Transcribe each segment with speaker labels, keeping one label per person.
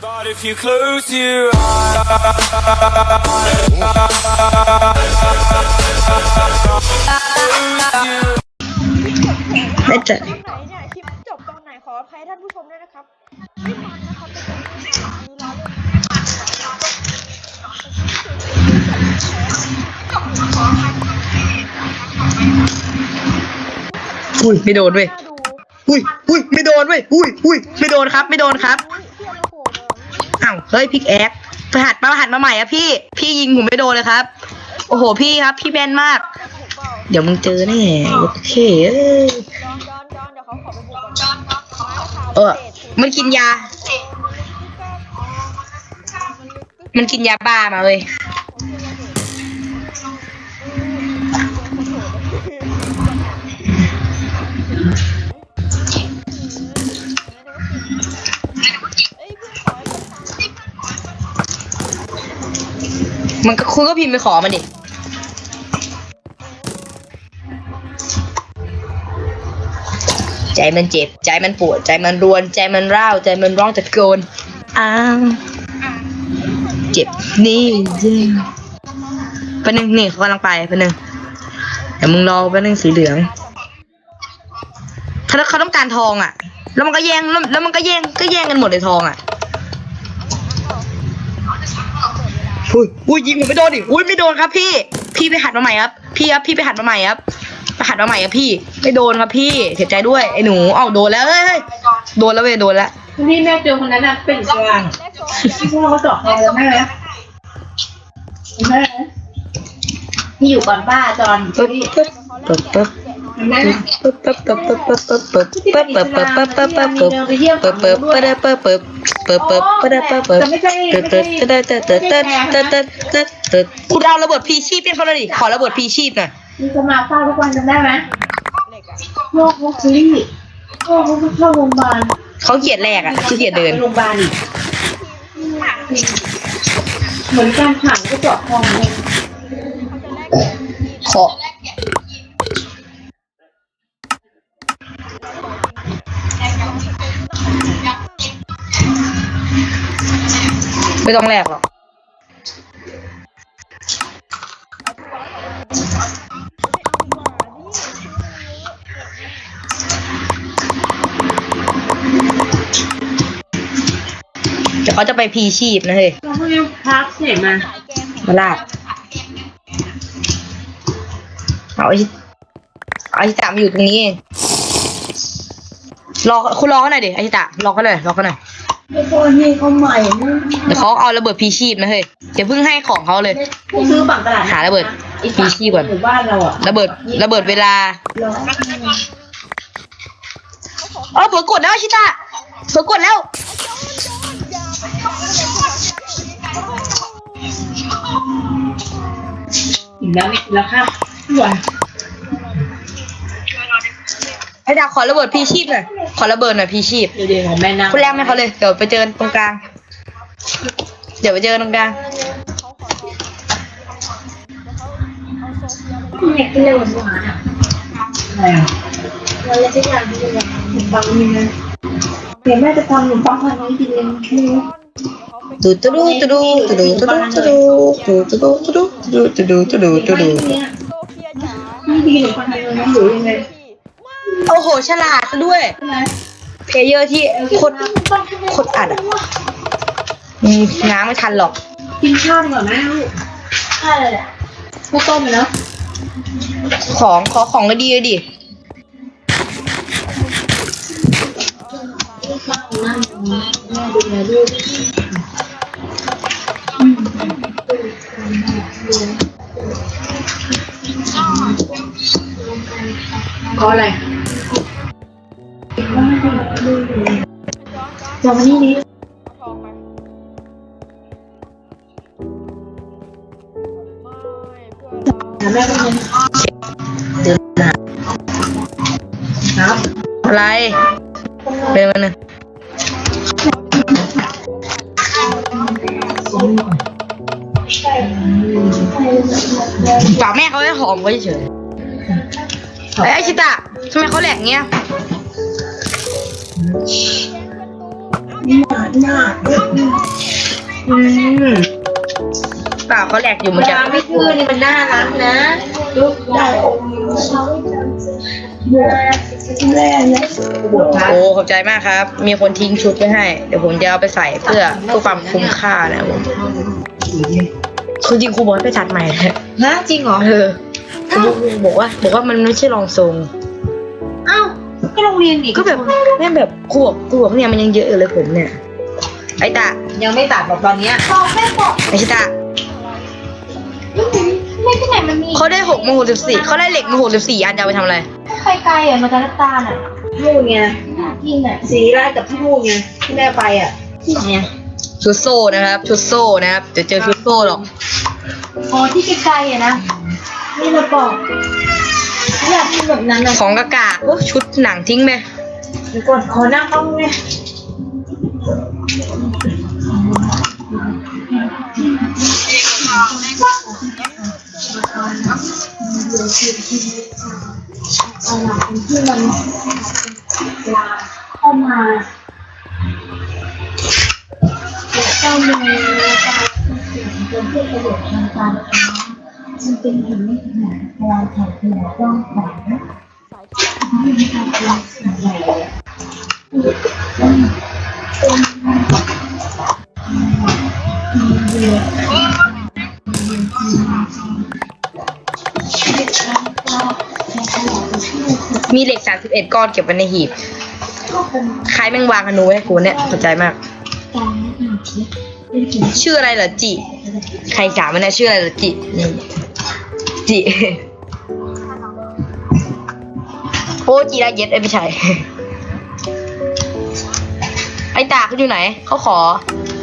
Speaker 1: But if you close your eyes,
Speaker 2: ไม่เจอ
Speaker 3: ตอนไหนเนี่ยคลิปจบตอนไหนขออภัยท่านผู้ชมด้วยนะครับไม่ฟังนะครับเป็นการคือเรา
Speaker 2: อุ้ยไม่โดนเว้ย
Speaker 3: น่าดู
Speaker 2: อุ้ยอุ้ยไม่โดนเว้ยอุ้ยอุ้ยไม่โดนครับ ไม่โดนครับ
Speaker 3: อ้า
Speaker 2: วเฮ้ยพิกแอคไปหัดมาหัดมาใหม่อะพี่ พี่ยิงผมไม่โดนเลยครับ โอ้โหพี่ครับ พี่แมนมาก
Speaker 3: เดี๋
Speaker 2: ยวมึงเจอแน่โอเคเอ้ย
Speaker 3: จอนจอนจอนเดี๋ยวเขาขอไปบุกก่อนจอนจอนไม้ขาว
Speaker 2: เออมันกินยา มันกินยาบ้ามาเว้ย มันก็คุณก็พิมพ์ไปขอมันดิใจมันเจ็บ ใจมันปวด ใจมันรวน ใจมันร้าว ใจมันร้องตะโกนอ้าวเจ็บนี่จริงปะหนึ่งนี่เขากำลังไปปะหนึ่งแต่มึงรอปะหนึ่งสีเหลือง ถ้าเขาต้องการทองอะ แล้วมันก็แย่งแล้วแล้วมันก็แย่งก็แย่งกันหมดเลยทองอะ อุ้ยอุ้ยยิงผมไม่โดนดิอุ้ยไม่โดนครับพี่ พี่ไปหัดมาใหม่ครับ พี่ครับพี่ไปหัดมาใหม่ครับไปหัดมาใหม่ครับพี่ ไม่โดนครับพี่เสียใจด้วยไอ้หนูเอาโดนแล้วเฮ้ยเฮ้ยโดนแล้วเว้ยโดนแล้ว
Speaker 4: นี่แม่เจอคนนั้นน่ะเป็นกลางที่พวกเราก็เจาะคอแล้วแม่ไหมแม่ที่อยู่ก่อนป้าจอน
Speaker 2: ปึ๊บปึ๊บปึ๊บ กูดาวระเบิดพีชีพเป็นเขาเลดิขอระเบิดพีชีพหน่อย
Speaker 4: มีจะมาเฝ้าทุกวันจำได้ไหมโรควอกซี่โรคเข้าโรงพยาบาล
Speaker 2: เขาเหยียดแรกอะขี้เหยียดเดิน
Speaker 4: โรงพยาบาลเหมือนการขังก็เจาะคอเอ
Speaker 2: ง ไม่ต้องแลกหรอกเดี๋ยวเขาจะไปพีชีพนะเฮ้ย
Speaker 4: เราเพิ่งพักเสร็จมา
Speaker 3: สายแกม
Speaker 2: มาลากเอาไอ้เอาไอ้ตามอยู่ตรงนี้เองรอคุณรอเขาหน่อยดิไอ้ตารอเขาหน่อยรอเขาหน่อย
Speaker 4: ไม่พอนี่เขาใหม่นะ
Speaker 2: เดี๋ยวเขาเอาระเบิดพีชีพนะเฮ้ยเดี๋ยวเพิ่งให้ของเขาเลย
Speaker 4: ผู้ซื้อฝั่งตลาด
Speaker 2: หาระเบิด
Speaker 4: ไอ้
Speaker 2: พีชีพก่อน
Speaker 4: หมู่บ้านเราอะ
Speaker 2: ระเบิดระเบิดเวลา
Speaker 4: ร้อน
Speaker 2: เออเผื่อกดแล้วชิตาเผื่อกดแล้ว
Speaker 4: ถึงแล้วนี่แล้วค่ะหวาน
Speaker 2: ไอ้ดาขอระเบิดพีชีพหน่อย ขอระเบิดหน่อยพีชีพ
Speaker 4: เดี๋ยวๆของแม่น้ำ
Speaker 2: คุณแรกให้เขาเลย เดี๋ยวไปเจอกันตรงกลาง เดี๋ยวไปเจอกันตรงกลาง
Speaker 3: เขาขอทองเดี๋ยวเขาเอาโซเฟียไป
Speaker 4: เด็กกินเลยหวานหวานอะอะไรอะวันละสักอย่างที่จะขนมปังนี่นะเดี๋ยวแม่จะทำขนมปังพันนี้กินเองไม่รู้
Speaker 3: เดี๋ยวเขาไป
Speaker 2: ตูตูดูตูดูตูดูตูดูตูดูตูดูตูดูตูดูตูดูตูดู
Speaker 4: เนี่ย
Speaker 3: โซเฟียจ๋า
Speaker 4: ไม่ดีขนมปังเลยนะหรือยังไง
Speaker 3: พี่
Speaker 2: โอ้โห ฉลาดซะด้วย
Speaker 4: ใช่ไหม
Speaker 2: เพลเยอร์ที่โคตรโคตรอัดอะอืมง้างไม่ทันหรอก
Speaker 4: กินข้าวดีกว่าไหมลูกข้าวอะไรอะข้าวต้มเนาะ
Speaker 2: ของขอของก็ดีเลยดิ
Speaker 4: ข้าวนั่งแเพราะอะไรจอมานี่นิด
Speaker 3: ทองมาไม่เพื่อนเรา
Speaker 4: ถามแม่เป็นไง
Speaker 2: เดินมา
Speaker 4: ครับ
Speaker 2: อะไร เป็นมันนึงฝากแม่เขาให้หอมก็เฉยๆไอ้ยไอ้ชิตะทำไมเขาแหลกเงี้ย
Speaker 4: หวานมาก
Speaker 2: อืมเปล่าเขาแหลกอยู่เหมือนกัน
Speaker 4: ร้านไม่คือนี่มันน่ารักนะลูกได้
Speaker 2: โอ้ขอบใจมากครับ มีคนทิ้งชุดไว้ให้ เดี๋ยวผมจะเอาไปใส่เพื่อเพื่อความคุ้มค่านะผมคือจริงครูบอกให้ไปตัดใหม่แหละ
Speaker 4: นะจริงเหรอ
Speaker 2: เออครูบอกว่า บอกว่ามันไม่ใช่รองทรง
Speaker 4: อ้าว ก็โรงเรียนนี่
Speaker 2: ก็แบบแม่งแบบครูบอกครูบอกเนี่ยมันยังเยอะอยู่เลยผมเนี่ย ไอ้ตา
Speaker 4: ยังไม่ตัดหรอกตอนเนี้ย
Speaker 2: ไอ้ชิตา
Speaker 3: ไม่ที่ไหนมันมี
Speaker 2: เขาได้หกโมงหกสิบสี่เขาได้เหล็กมาหกสิบสี่อันจะเอาไปทำอะไร
Speaker 3: ไปไกลอะมันจะน้ำตาลอะ
Speaker 4: นู่นไง
Speaker 3: กินอะ
Speaker 4: สีราดกับที่นู่นไงที่แม่ไปอะเนี่ย
Speaker 2: ชุดโซ่นะครับชุดโซ่นะครับเดี๋ยวเจอชุดโซ่หรอก
Speaker 3: อ๋อที่ไกลๆอะนะนี่เราบอก อยากกินแบบนั้นอะ
Speaker 2: ของกากาโอ้ชุดหนังทิ้งไหม
Speaker 4: เดี๋ยวก่อนขอนั่งห้องไง
Speaker 3: เข้ามาเจ้าเมย์การเสียงจนเพื่อประโยชน์ทางการ ค้าฉันเป็นเห็นไม่ขนาดพลังแห่งหัวต้องแข็งไม่มีการพลังสิ่งใหญ่เลย
Speaker 2: มีเหล็กสามสิบเอ็ดก้อนเก็บไว้ในหีบใครแม่งวางธนูให้กูเนี่ยเข้าใจมาก ชื่ออะไรเหรอจิ ใครถามมันเนี่ยชื่ออะไรเหรอจินี่ จิโอ้จีราเย็ดเอ้ไม่ใช่ไอ้ตาเขาอยู่ไหน เขาขอ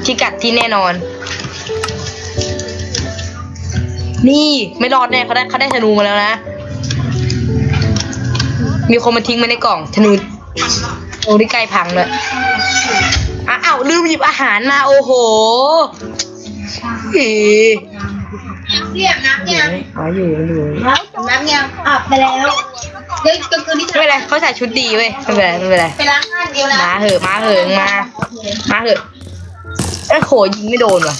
Speaker 2: พิกัดที่แน่นอน นี่ไม่รอดแน่เขาได้เขาได้ธนูมาแล้วนะ มีคนมาทิ้งมาในกล่องธนูโอ้ที่ใกล้พังเลยอ้าวลืมหยิบอาหารมาโอ้โหอี
Speaker 4: เรียบน้ำยัง
Speaker 2: อ๋ออยู่อยู่
Speaker 4: น้ำยังอาบไปแล้วเฮ้ยก็คือที่
Speaker 2: ไม่เป็นไรเขาใส่ชุดดีเว้ยไม่เป็นไรไม่เป็นไร
Speaker 4: ไปล้างหน้าเดียวแล้ว
Speaker 2: มาเหอะมาเหอะมามาเหอะไอ้ยโหยิงไม่โดนว่ะ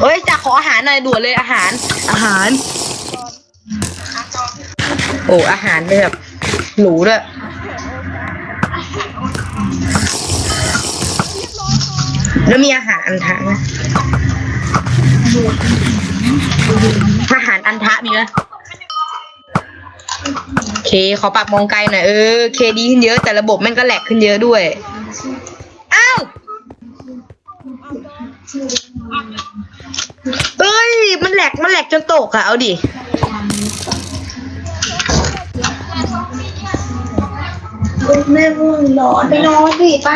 Speaker 2: เฮ้ยจะขออาหารหน่อยด่วนเลยอาหาร อาหาร โอ้อาหารแบบหรูด้วย แล้วมีอาหารอันทะนะอาหารอันทะมีไหมโอเค ขอปรับมองไกลหน่อยเออเคดีขึ้นเยอะแต่ระบบม่งก็แหลกขึ้นเยอะด้วย อ้าวเอ้ย มันแหลก มันแหลกจนตกอะเอาดิ
Speaker 4: แม่มึงนอนไปนอนสิไป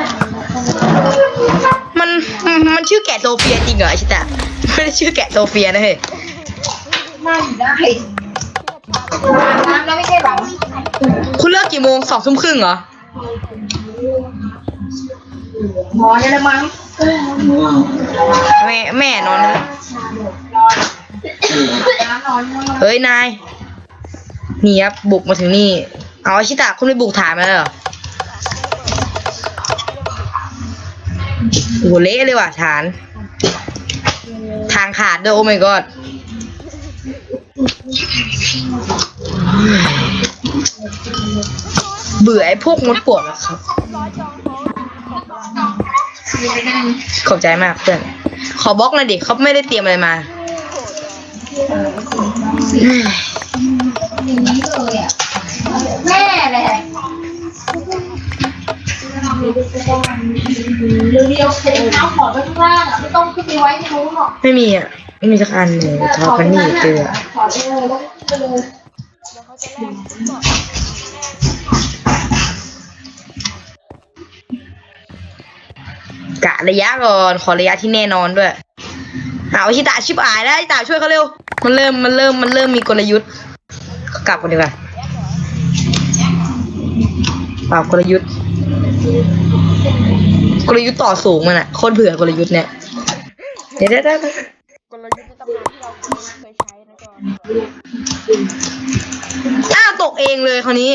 Speaker 2: มันมันชื่อแกะโซเฟียจริงเหรอไอชิตะไม่ได้ชื่อแกะโซเฟียนะเฮ้ย
Speaker 4: นั่งได้น้ำแล้วไม่ใช่หรอ
Speaker 2: คุณเลิกกี่โมงสองทุ่มครึ่งเหรอ
Speaker 4: หมอเนี่ยละมั้ง
Speaker 2: แม่แม่นอนนะ
Speaker 4: น้ำนอนมั้ง
Speaker 2: เฮ้ยนายนี่ครับบุกมาถึงนี่ เอาไอชิตะคุณไปบุกฐานมาแล้วเหรอ โหเละเลยว่ะฐาน ทางขาดด้วยโอ้ my god เบื่อไอ้พวกมดปวดอะครับ ขอบใจมากเพื่อน ขอบล็อกหน่อยดิเขาไม่ได้เตรียมอะไรมา
Speaker 4: แม่ หละเรียวเซ็นน้ำขอดไว้ข้างล่างอะไม่ต้องขึ้นไปไว้ที่นู้นหรอก
Speaker 2: ไม่มีอะ ไม่มีสักอันเลยทอกันนี่เจออะ
Speaker 4: ขอดไปเลยแล้วก็ไปเลย
Speaker 2: กะระยะก่อนขอระยะที่แน่นอนด้วยเอาชิตาชิบอายแล้วชิตาช่วยเขาเร็ว มันเริ่มมันเริ่มมันเริ่มมีกลยุทธ์กลับกันดีกว่าเปล่ากลยุทธ์ กลยุทธ์ต่อสูงมันอะโคนเผื่อกลยุทธ์เนี่ย เดี๋ยวไดี๋ยวเดี๋ยวเดี๋ยว
Speaker 3: กลยุทธ์ในตำนานที่เราเคยใช้นะก่อน
Speaker 2: อ้าตกเองเลยคราวนี้